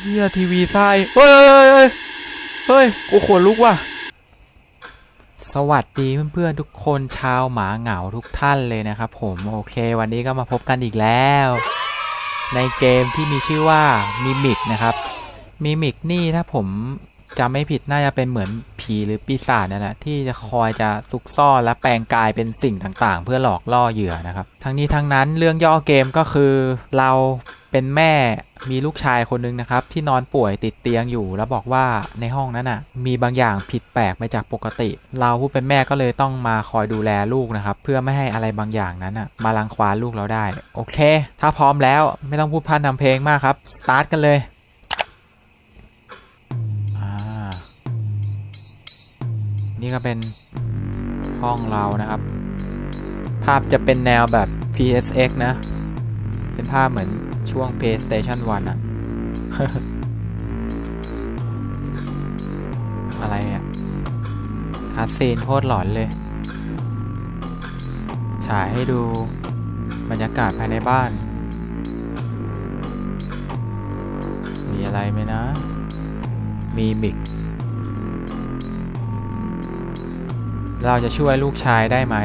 เฮียทีวีทรายเฮ้ยเฮ้ยเฮ้ยเฮ้ยกูขนลุกว่ะสวัสดีเพื่อนๆทุกคนชาวหมาเหงาทุกท่านเลยนะครับผมโอเค วันนี้ก็มาพบกันอีกแล้ว ในเกมที่มีชื่อว่ามิมิกนะครับมิมิกนี่ถ้าผมจำไม่ผิดน่าจะเป็นเหมือนผีหรือปีศาจนั่นแหละที่จะคอยจะซุกซ่อนและแปลงกายเป็นสิ่งต่างๆ เพื่อหลอกล่อเหยื่อนะครับ ทั้งนี้ทั้งนั้นเรื่องย่อเกมก็คือเรา เป็นแม่มีลูกชายคนหนึงนะครับ ที่นอนป่วยติดเตียงอยู่ แล้วบอกว่าในห้องนั้นน่ะ มีบางอย่างผิดแปลกไปจากปกติ เราผู้เป็นแม่ก็เลยต้องมาคอยดูแลลูกนะครับ เพื่อไม่ให้อะไรบางอย่างนั้นน่ะ มาลังควานลูกเราได้ โอเค ถ้าพร้อมแล้วไม่ต้องพูดพร่ำทำเพลงมากครับสตาร์ทกันเลยนี่ก็เป็นห้องเรานะครับ ภาพจะเป็นแนวแบบ PSX นะ เป็นภาพเหมือน ช่วง PlayStation 1อะอะไรอะคาสซีนโคตรหลอนเลย ฉายให้ดูบรรยากาศภายในบ้าน มีอะไรไหมนะ มีมิก เราจะช่วยลูกชายได้ไหม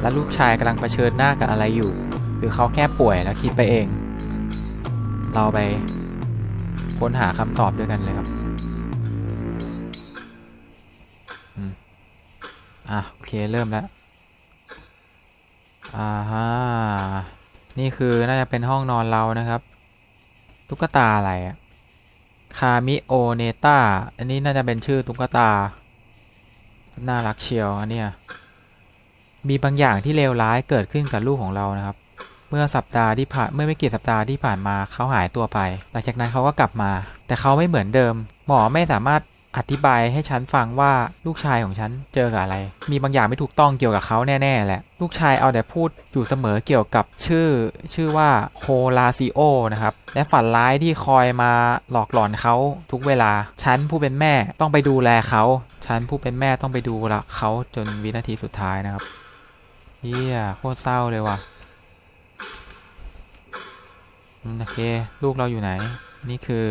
และลูกชายกำลังเผชิญหน้ากับอะไรอยู่ รือเขาแค่ป่วยแล้วคิดไปเอง เราไปค้นหาคำตอบด้วยกันเลยครับอืมอะโอเคเริ่มแล้ว อ่าฮะนี่คือน่าจะเป็นห้องนอนเรานะครับ ตุ๊กตาอะไรอะคามิโอเนต้า อันนี้น่าจะเป็นชื่อตุ๊กตา น่ารักเชียวอันเนี้ยมีบางอย่างที่เลวร้ายเกิดขึ้นกับลูกของเรานะครับ เมื่อสัปดาห์ที่ผ่านเมื่อไม่กี่สัปดาห์ที่ผ่านมาเขาหายตัวไป หลังจากนั้นเขาก็กลับมา แต่เขาไม่เหมือนเดิม หมอไม่สามารถอธิบายให้ฉันฟังว่าลูกชายของฉันเจอกับอะไร มีบางอย่างไม่ถูกต้องเกี่ยวกับเขาแน่ๆแหละ ลูกชายเอาแต่พูดอยู่เสมอเกี่ยวกับชื่อ ชื่อว่าโฮลาซิโอนะครับ และฝันร้ายที่คอยมาหลอกหลอนเขาทุกเวลา ฉันผู้เป็นแม่ต้องไปดูแลเขา ฉันผู้เป็นแม่ต้องไปดูละเขาจนวินาทีสุดท้ายนะครับเฮียโคตรเศร้าเลยว่ะ โอเค ลูกเราอยู่ไหน นี่คือ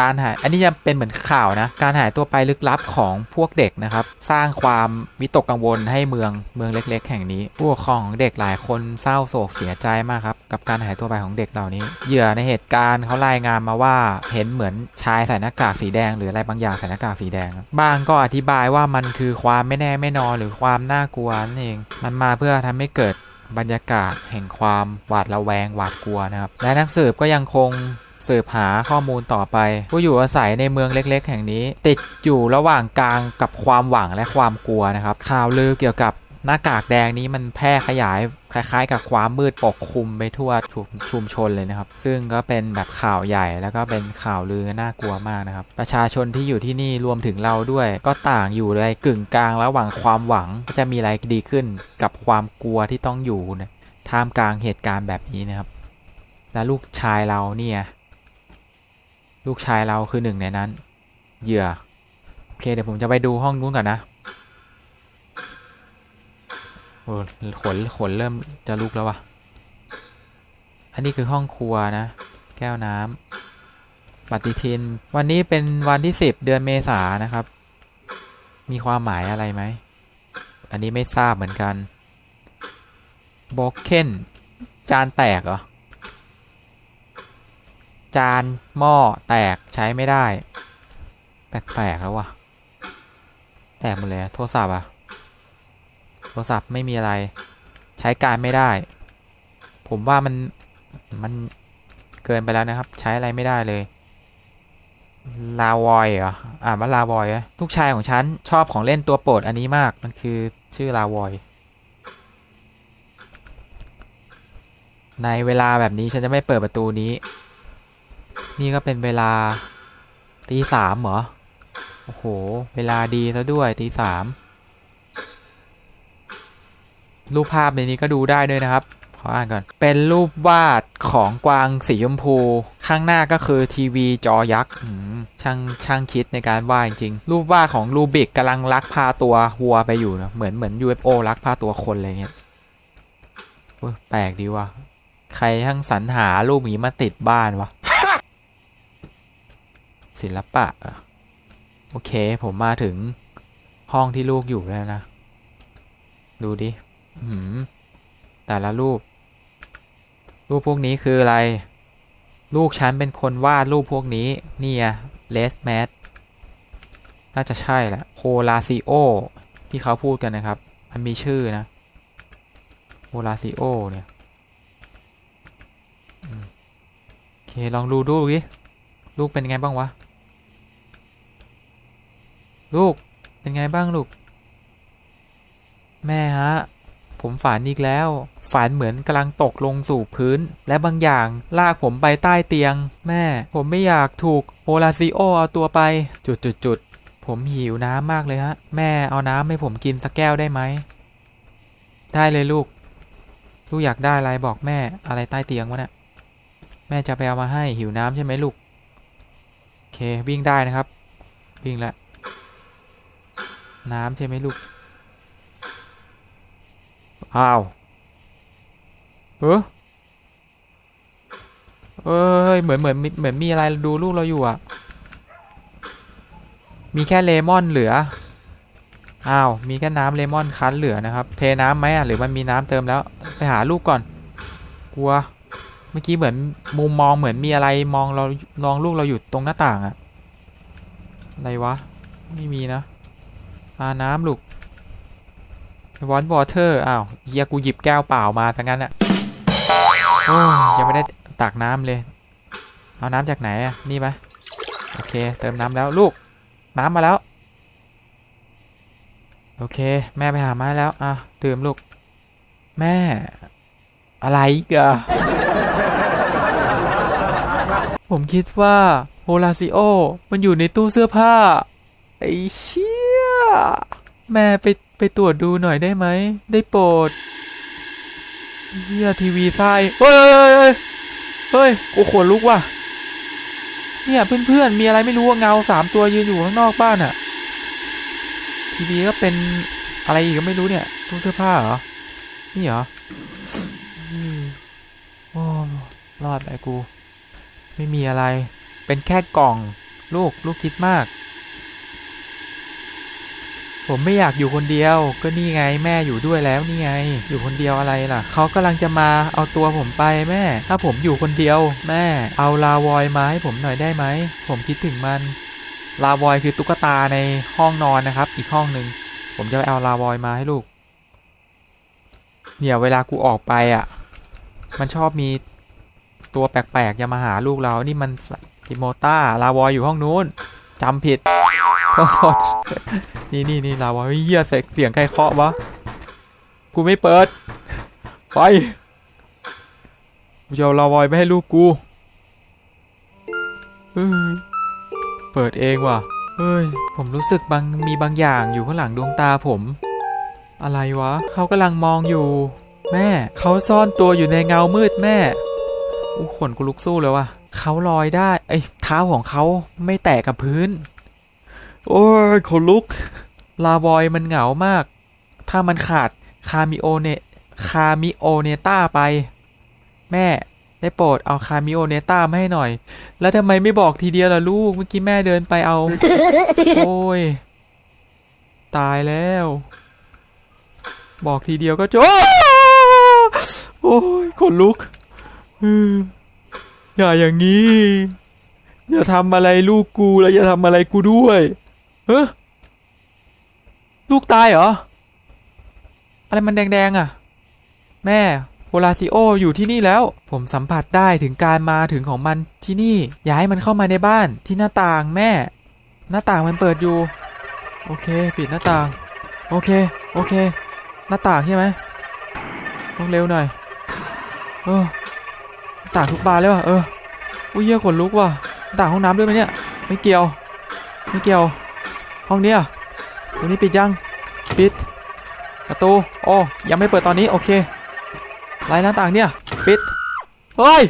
การหาย อันนี้จะเป็นเหมือนข่าวนะ การหายตัวไปลึกลับของพวกเด็กนะครับ สร้างความวิตกกังวลให้เมืองเมืองเล็ก ๆ แห่งนี้ ผู้ปกครองของเด็กหลายคนเศร้าโศกเสียใจมากครับ กับการหายตัวไปของเด็กเหล่านี้ เหยื่อในเหตุการณ์เขารายงานมาว่า เห็นเหมือนชายใส่หน้ากากสีแดง หรืออะไรบางอย่างใส่หน้ากากสีแดง บางก็อธิบายว่ามันคือความไม่แน่ไม่นอนหรือความน่ากลัวนั่นเอง มันมาเพื่อทำให้เกิด บรรยากาศแห่งความหวาดระแวงหวาดกลัวนะครับ และนักสืบก็ยังคงสืบหาข้อมูลต่อไป ผู้อยู่อาศัยในเมืองเล็ก ๆ แห่งนี้ ติดอยู่ระหว่างกลางกับความหวังและความกลัวนะครับ ข่าวลือเกี่ยวกับ หน้ากากแดงนี้มันแพร่ขยายคล้ายๆ กับความมืดปกคลุมไปทั่วชุมชุมชนเลยนะครับ ซึ่งก็เป็นแบบข่าวใหญ่แล้วก็เป็นข่าวลือน่ากลัวมากนะครับ ประชาชนที่อยู่ที่นี่รวมถึงเราด้วย ก็ต่างอยู่ในกึ่งกลางระหว่างความหวังจะมีอะไรดีขึ้นกับความกลัวที่ต้องอยู่นะท่ามกลางเหตุการณ์แบบนี้นะครับ และลูกชายเราเนี่ย ลูกชายเราคือหนึ่งในนั้น เหยื่อโอเคเดี๋ยวผมจะไปดูห้องนู้นก่อนนะ โอ้ขนขนเริ่มจะลุกแล้ววะอันนี้คือห้องครัวนะ แก้วน้ำปฏิทิน วันนี้เป็นวันที่สิบเดือนเมษานะครับ มีความหมายอะไรไหม อันนี้ไม่ทราบเหมือนกันบล็อกเคนจานแตกเหรอ จานหม้อแตกใช้ไม่ได้ แปลกๆแล้ววะแตกหมดเลยโทรศัพท์อะ โทรศัพท์ไม่มีอะไร ใช้การไม่ได้ ผมว่ามันมันเกินไปแล้วนะครับ ใช้อะไรไม่ได้เลย ลาวอยเหรออ่านว่าลาวอยอะลูกชายของฉันชอบของเล่นตัวโปรดอันนี้มาก มันคือชื่อลาวอย ในเวลาแบบนี้ฉันจะไม่เปิดประตูนี้ นี่ก็เป็นเวลาตีสามเหรอ โอ้โห เวลาดีซะด้วยตีสาม รูปภาพในนี้ก็ดูได้ด้วยนะครับขออ่านก่อน เป็นรูปวาดของกวางสีชมพู ข้างหน้าก็คือทีวีจอยักษ์ช่างช่างคิดในการวาดจริง รูปวาดของรูบิกกำลังลักพาตัววัวไปอยู่นะเหมือนเหมือน UFO ลักพาตัวคนอะไรเงี้ยแปลกดีว่ะ ใครทั้งสรรหารูปหมีมาติดบ้านวะ ศิลปะ โอเค ผมมาถึงห้องที่ลูกอยู่แล้วนะ ดูดิ แต่ละรูป รูปพวกนี้คืออะไร ลูกฉันเป็นคนวาดรูปพวกนี้ นี่อะเลสแมสน่าจะใช่แหละโฮลาซิโอ ที่เขาพูดกันนะครับ มันมีชื่อนะโฮลาซิโอเนี่ยโอเค ลองดูดูดิลูกเป็นไงบ้างวะ ลูกเป็นไงบ้างลูก แม่ฮะ ผมฝันอีกแล้ว ฝันเหมือนกำลังตกลงสู่พื้น และบางอย่างลากผมไปใต้เตียง แม่ ผมไม่อยากถูกโฮลาซิโอเอาตัวไป จุดจุดจุดผมหิวน้ำมากเลยฮะ แม่เอาน้ำให้ผมกินสักแก้วได้ไหม ได้เลยลูก ลูกอยากได้อะไรบอกแม่อะไรใต้เตียงวะเนี่ยแม่จะไปเอามาให้หิวน้ำใช่ไหมลูกโอเควิ่งได้นะครับ วิ่งล้วน้ำใช่ไหมลูก อ้าวเออเอ้ยเหมือนเหมือนเหมือนมีอะไรดูลูกเราอยู่อะ มีแค่เลมอนเหลือ อ้าว มีแค่น้ำเลมอนคั้นเหลือนะครับ เทน้ำไหมอะหรือมันมีน้ำเติมแล้ว ไปหาลูกก่อน กลัว เมื่อกี้เหมือนมุมมองเหมือนมีอะไรมองเรามองลูกเราอยู่ตรงหน้าต่างอะอะไรวะ ไม่มีนะอาน้ำลูก วอนวอเตอร์อ้าวเฮียกูหยิบแก้วเปล่ามาทั้งนั้นอะโอ้ยังไม่ได้ตักน้ำเลย เอาน้ำจากไหนอะนี่ปะโอเค เติมน้ำแล้วลูก น้ำมาแล้ว โอเค แม่ไปหามาให้แล้วอะดื่มลูก แม่ อะไรกะผมคิดว่าโฮลาซิโอ มันอยู่ในตู้เสื้อผ้า ไอ้เชี่ยแม่ไป ไปตรวจดูหน่อยได้ไหม ได้โปรดเฮียทีวีไส้เฮ้ยเฮ้ยเฮ้ยเฮ้ยโอ้ขนลุกว่ะ เนี่ยเพื่อนๆมีอะไรไม่รู้เงาสามตัวยืนอยู่ข้างนอกบ้านอะทีวีก็เป็นอะไรอีกก็ไม่รู้เนี่ยตู้เสื้อผ้าเหรอ นี่เหรออืมโอ้รอดไปกู ไม่มีอะไร เป็นแค่กล่อง ลูก ลูกคิดมาก ผมไม่อยากอยู่คนเดียว ก็นี่ไงแม่อยู่ด้วยแล้วนี่ไง อยู่คนเดียวอะไรล่ะ เขากำลังจะมาเอาตัวผมไปแม่ ถ้าผมอยู่คนเดียว แม่ เอาลาวอยมาให้ผมหน่อยได้ไหม ผมคิดถึงมัน ลาวอยคือตุ๊กตาในห้องนอนนะครับ อีกห้องหนึ่งผมจะไปเอาลาวอยมาให้ลูก เนี่ยเวลากูออกไปอะ มันชอบมีตัวแปลกๆจะมาหาลูกเรา นี่มันติโมต้าลาวอยอยู่ห้องนู้นจำผิด โทษโทษนี่นี่นี่ลาวอยเฮ้ยเหี้ยเสียงเสียงใครเคาะวะ กูไม่เปิด ไป กูจะเอาลาวอยไปให้ลูกกูเปิดเองว่ะ เฮ้ย ผมรู้สึกบางมีบางอย่างอยู่ข้างหลังดวงตาผม อะไรวะ เขากำลังมองอยู่ แม่ เขาซ่อนตัวอยู่ในเงามืดแม่อู้ขนกูลุกสู้เลยว่ะ เขาลอยได้ ไอ้ยเท้าของเขาไม่แตะกับพื้น โอ้ยขนลุก ลาบอยมันเหงามาก ถ้ามันขาดคามิโอเนคามิโอเนต้าไป แม่ได้โปรดเอาคามิโอเนต้ามาให้หน่อย แล้วทำไมไม่บอกทีเดียวล่ะลูก เมื่อกี้แม่เดินไปเอา โอ้ย ตายแล้ว บอกทีเดียวก็จบโอ้ยขนลุกอย่าอย่างนี้ อย่าทำอะไรลูกกูแล้วอย่าทำอะไรกูด้วย ฮ้ลูกตายเหรอ อะไรมันแดงๆอะ แม่โฮลาซิโออยู่ที่นี่แล้ว ผมสัมผัสได้ถึงการมาถึงของมันที่นี่ อย่าให้มันเข้ามาในบ้านที่หน้าต่างแม่ หน้าต่างมันเปิดอยู่ โอเค ปิดหน้าต่าง โอเค โอเค หน้าต่างใช่ไหมต้องเร็วหน่อย เออต่างทุกบานเลยว่ะ เออ อุ้ยเหี้ยขนลุกว่ะ ต่างห้องน้ำด้วยไหมเนี่ย ไม่เกี่ยว ไม่เกี่ยว ห้องเนี้ยตรงนี้ปิดยัง ปิด ประตู โอ้ยังไม่เปิดตอนนี้ โอเคไลน์หน้าต่างเนี่ย ปิด เฮ้ย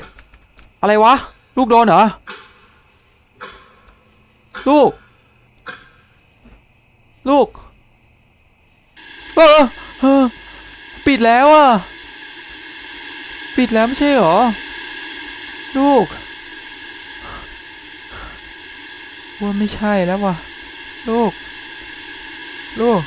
อะไรวะ ลูกโดนเหรอ ลูก ลูก เออเออปิดแล้วอะ ปิดแล้วไม่ใช่เหรอ ลูก ว่าไม่ใช่แล้วว่ะ ลูก ลูก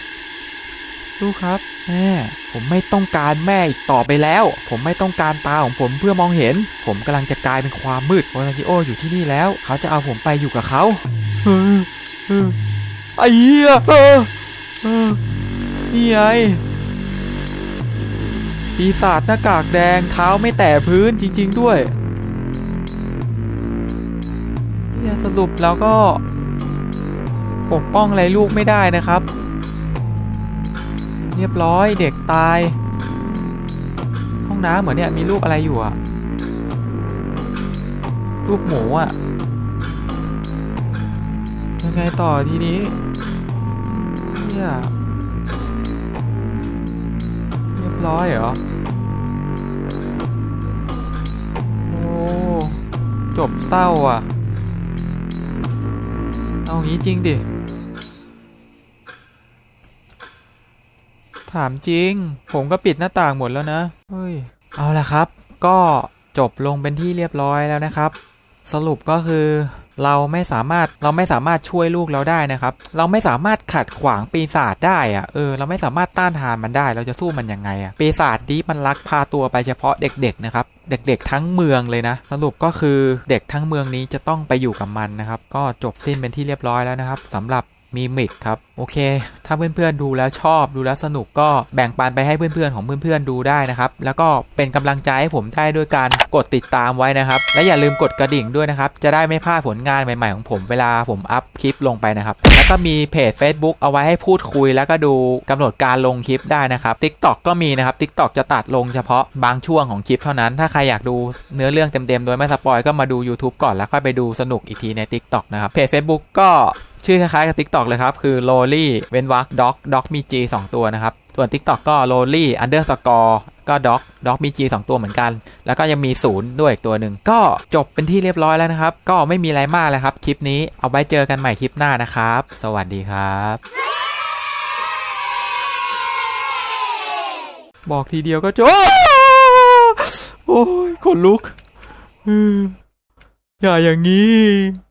ลูกครับ แม่ ผมไม่ต้องการแม่อีกต่อไปแล้ว ผมไม่ต้องการตาของผมเพื่อมองเห็น ผมกำลังจะกลายเป็นความมืดโอซากิโออยู่ที่นี่แล้ว เขาจะเอาผมไปอยู่กับเขาเออเออไอ้เหี้ยเออเออนี่ไงปีศาจหน้ากากแดงเท้าไม่แตะพื้นจริง ๆด้วยเนี่ยสรุปแล้วก็ ปกป้องอะไรลูกไม่ได้นะครับ เรียบร้อยเด็กตาย ห้องน้ำเหมือนเนี่ยมีรูปอะไรอยู่อะรูปหมูอะยังไงต่อทีนี้เนี่ยเรียบร้อยเหรอ โอ้ จบเศร้าอะ เอางี้จริงดิ ถามจริง ผมก็ปิดหน้าต่างหมดแล้วนะ เฮ้ย เอาละครับ ก็จบลงเป็นที่เรียบร้อยแล้วนะครับ สรุปก็คือเราไม่สามารถเราไม่สามารถช่วยลูกเราได้นะครับ เราไม่สามารถขัดขวางปีศาจได้อะเออเราไม่สามารถต้านทานมันได้ เราจะสู้มันยังไงอะปีศาจนี้มันลักพาตัวไปเฉพาะเด็ก ๆ นะครับ เด็กๆ ทั้งเมืองเลยนะ สรุปก็คือเด็กทั้งเมืองนี้จะต้องไปอยู่กับมันนะครับ ก็จบสิ้นเป็นที่เรียบร้อยแล้วนะครับสำหรับ มีมิกครับ โอเค ถ้าเพื่อนๆดูแล้วชอบดูแล้วสนุกก็แบ่งปันไปให้เพื่อนๆของเพื่อนๆดูได้นะครับ แล้วก็เป็นกำลังใจให้ผมได้ด้วยการกดติดตามไว้นะครับ และอย่าลืมกดกระดิ่งด้วยนะครับ จะได้ไม่พลาดผลงานใหม่ๆของผมเวลาผมอัพคลิปลงไปนะครับ แล้วก็มีเพจ Facebook เอาไว้ให้พูดคุย แล้วก็ดูกำหนดการลงคลิปได้นะครับ TikTok ก็มีนะครับ TikTok จะตัดลงเฉพาะบางช่วงของคลิปเท่านั้น ถ้าใครอยากดูเนื้อเรื่องเต็มๆ โดยไม่สปอยก็มาดู YouTube ก่อนแล้วค่อยไปดูสนุกอีกทีใน TikTok นะครับเพจ Facebook ก็ ชื่อคล้ายๆกับ TikTok เลยครับ คือ lolly เว้นวรรค doc doc มี g 2ตัวนะครับ ส่วน TikTok ก็ lolly underscore ก็ doc doc มี g 2ตัวเหมือนกัน แล้วก็ยังมีศูนย์ด้วยอีกตัวหนึ่ง ก็จบเป็นที่เรียบร้อยแล้วนะครับ ก็ไม่มีอะไรมากแล้วครับ คลิปนี้เอาไว้เจอกันใหม่คลิปหน้านะครับ สวัสดีครับบอกทีเดียวก็จบโอ้ยขนลุก อย่าอย่างนี้